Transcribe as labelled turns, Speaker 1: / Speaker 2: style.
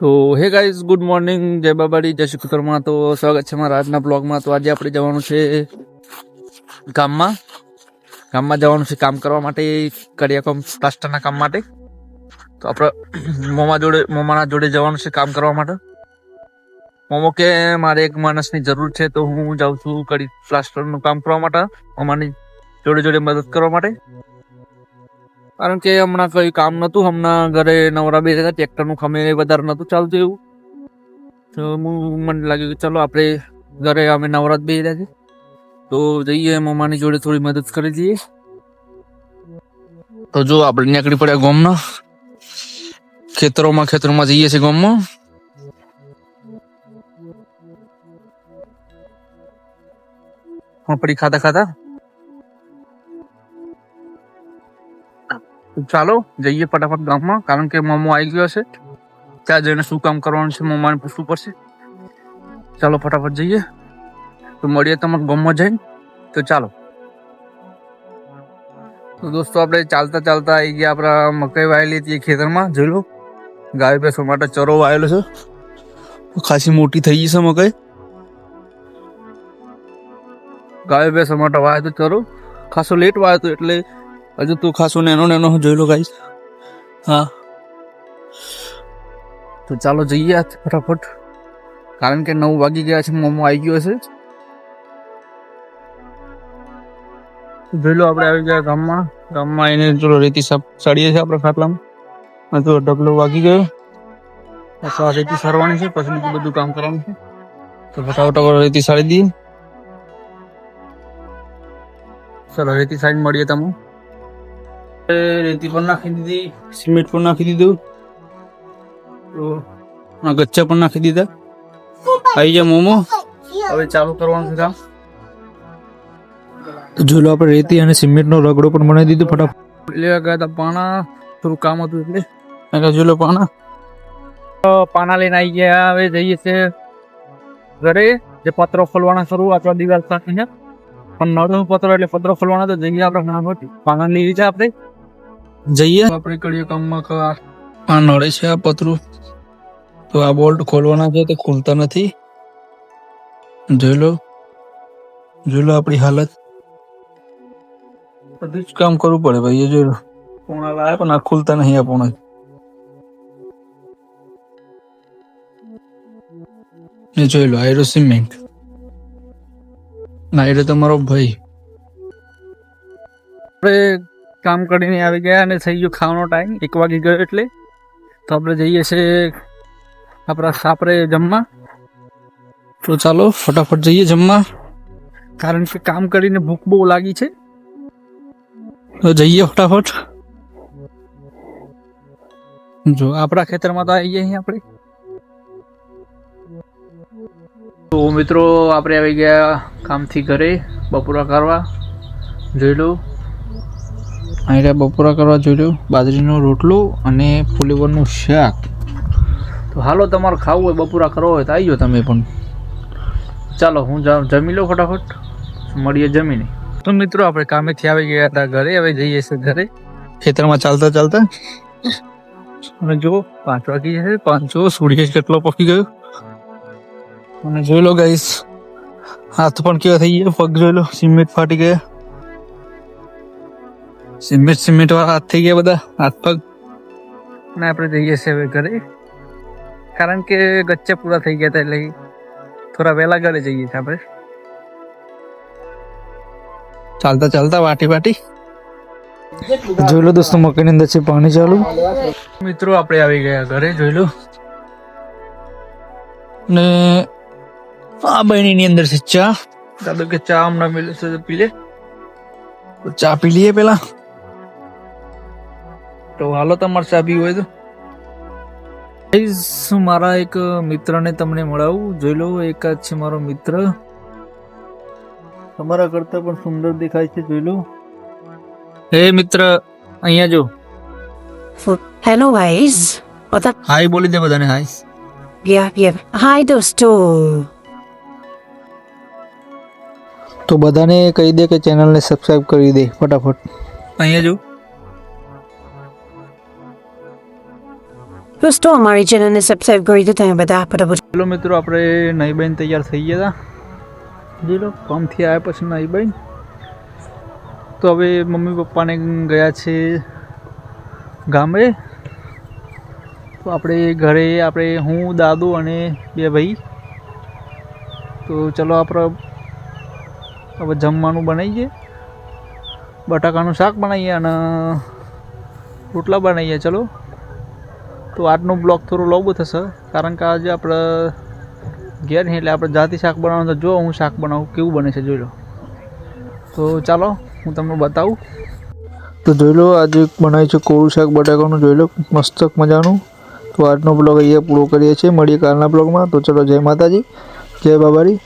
Speaker 1: તો hey guys good morning જય બાબાડી, જય શ્રી કુતરમાં તો, સ્વાગત છે મારા આજના બ્લોગમાં તો, આજે આપણે જવાનું છે ગામમાં. ગામમાં જવાનું છે કામ કરવા માટે, કડિયાકોમ પ્લાસ્ટરના કામ માટે. તો, આપણે મોમા જોડે, મોમાના જોડે જવાનું છે કામ કરવા માટે. મોમો કે, મારે એક માણસની જરૂર છે, તો હું જાઉં છું કડી પ્લાસ્ટરનું કામ કરવા માટે. મોમાની જોડે જોડે મદદ કરવા માટે. કારણ કે હમણાં કઈ કામ નતું હમણાં ઘરે નવરા બે હતા, ટ્રેક્ટરનું ખમે વધારે નતું ચાલતું એવું. તો હું મને લાગ્યું કે ચલો આપણે ઘરે અમે નવરાત બે રહ્યા છે. તો જઈએ, મમ્માની જોડે થોડી મદદ કરી દઈએ. તો જો આપણે નીકળી પડ્યા ગામના. ખેતરોમાં ખેતરોમાં જઈએ છીએ ગોમમાં. પણ પડી ખાતા ખાતા? ચાલો, જઈએ ફટાફટ ગામમાં, કારણ કે મામો આવી ગયો છે. ત્યાં જઈને શું કામ કરવાનું છે મામાને પૂછવું પડશે. ચાલો, ફટાફટ જઈએ. તો મળીએ તમારે ગામમાં જઈને. તો ચાલો. તો દોસ્તો, આપણે ચાલતા ચાલતા આવી ગયા આપણા મકાઈ વાયેલી હતી ખેતરમાં, જોઈ લો. ગાય ભેંસો માટે ચરો વાયેલો છે. ખાસી મોટી થઈ ગઈ છે મકાઈ. ગાય ભેંસો માટે વાય તો ચરો. ખાસો લેટ વાયો એટલે હજુ તું ખાસો નેનો નેનો જોઈ લો ગાઈશ હા. તો ચાલો જઈએ ફટાફટ. કારણ કે નવ વાગી ગયા છે, મોમો આવી ગયો છે. જોઈ લો, આપણે આવી ગયા ગામમાં. ગામમાં આવીને ચલો રેતી સાફ છીએ આપણે ખાટલામાં. તો ઢગલો વાગી ગયો. પછી રેતી સારવાની છે, પછી બીજું બધું કામ કરવાનું છે. તો ફટાફટ રેતી સાડી દઈએ. ચલો, રેતી સાઈડ મળીએ તમે. રેતી પણ નાખી દીધી સિમેન્ટ પણ નાખી દીધું ગચ્ચા પણ નાખી દીધા આવી ગયા મોમો હવે ચાલુ કરવાનું છે કામ તો લો આપણે રેતી અને સિમેન્ટનો રગડો પણ બનાવી દીધો ફટાફટ લેવા ગયા હતા પાણા થોડું કામ હતું એટલે એટલે લો પાણા તો પાણા લઈને આવી ગયા હવે જઈએ છે ઘરે જે પત્રો ખોલવાના શરૂ અથવા દિવાલ સાથે પણ નળનું પત્ર એટલે પત્રો ખોલવાના તો જગ્યા આપણે નામ હતી પાના લઈ લીધા આપણે જઈએ. આપણે કરીએ કામમાં આ નડે છે આ પતરું. તો આ બોલ્ટ ખોલવાના છે તે ખુલતા નથી. જોઈ લો. જોઈ લો આપણી હાલત. બધું જ કામ કરવું પડે ભાઈ, એ જોઈ લો. પૂણા લાયા પણ આ ખુલતા નહીં આ પૂણા. ને જોઈ લો, આયરો સિમેન્ટ. ના એટલે તમારો ભાઈ. આપણે કામ કરીને આવી ગયા અને થઈ ગયો ખાવાનો ટાઈમ એક વાગી ગયો એટલે. તો આપણે જઈએ છે આપણા સાપરે જમવા. તો ચાલો, ફટાફટ જઈએ જમવા. કારણ કે કામ કરીને ભૂખ બહુ લાગી છે. તો જઈએ ફટાફટ. જો, આપણા ખેતરમાં તો આવી ગયા આપણે. તો મિત્રો, આપણે આવી ગયા કામથી ઘરે બપોરા કરવા જોઈ લો. અહીંયા બપોરા કરવા જોઈ લો બાજરીનો રોટલો અને ફુલેવરનું શાક. તો હાલો, તમારે ખાવું હોય, બપોરા કરવો હોય તો આવી જાઓ તમે પણ. ચાલો, હું જમી લો ફટાફટ. મળીએ જમીને. તો મિત્રો, આપણે કામેથી આવી ગયા હતા ઘરે, હવે જઈએ છીએ ઘરે. ખેતરમાં ચાલતા ચાલતા. અને જો પાંચ વાગી છે, પાંચો સૂર્ય કેટલો પકી ગયો. અને જોઈ લો ગાઈસ હાથ પણ કેવા થઈ ગયા, પગ જોઈ લો, સિમેન્ટ ફાટી ગયા. સિમેન્ટ સિમેન્ટ વાળા હાથ થઈ ગયા બધા હાથ પગ. ને આપણે જઈએ છીએ હવે ઘરે. કારણ કે ગચ્ચા પૂરા થઈ ગયા હતા એટલે થોડા વહેલા ઘરે જઈએ છીએ આપણે. ચાલતા ચાલતા વાટી વાટી. જોઈ લો દોસ્તો મકાઈની અંદર છે પાણી ચાલુ. મિત્રો આપણે આવી ગયા ઘરે જોઈ લો. ને આ બહેણીની અંદર છે ચા. દાદો કે ચા હમણાં મિલે છે પી લે. ચા પી લઈએ પેલા તો હાલો તમારે ચાબી હોય તો. Guys, મારા એક મિત્રને તમને મળાવું. જોઈ લો એકાદ છે મારો મિત્ર. તમારા કરતા પણ સુંદર દેખાય છે જોઈ લો. હે મિત્ર અહીંયા જો.
Speaker 2: હેલો ગાઈઝ બધા?
Speaker 1: હાય બોલી દે બધાને હાય
Speaker 2: Yeah, યા હાય dosto.
Speaker 1: તો બધાને કહી દે કે ચેનલને સબસ્ક્રાઇબ કરી દે ફટાફટ. અહીંયા જો.
Speaker 2: દોસ્તો અમારી ચેનલને સબસ્ક્રાઈબ કરી દો તમે બધા ફટાફટ
Speaker 1: હેલો મિત્રો, આપણે નહીબેન તૈયાર થઈ ગયા હતા જોઈ કામથી આવ્યા પછી નહીબેન તો હવે મમ્મી પપ્પાને ગયા છે ગામડે. તો આપણે ઘરે, આપણે હું, દાદુ અને બે ભાઈ. તો ચલો આપણે હવે જમવાનું બનાવીએ. બટાકાનું શાક બનાવીએ અને રોટલા બનાવીએ, ચલો. તો આજનો બ્લોગ થોડો લાંબો થશે, કારણ કે આજે આપણે ઘેર નહીં એટલે આપણે જાતિ શાક બનાવવાનું તો જો હું શાક બનાવું, કેવું બને છે જોઈ લો. તો ચાલો, હું તમને બતાવું. તો જોઈ લો, આજે બનાવ્યું છે કોળું શાક બટાકાનું, જોઈ લો, મસ્ત મજાનું. તો આજનો બ્લોગ અહીંયા પૂરો કરીએ છીએ, મળીએ કાલના બ્લોગમાં. તો ચલો, જય માતાજી, જય બાબારી.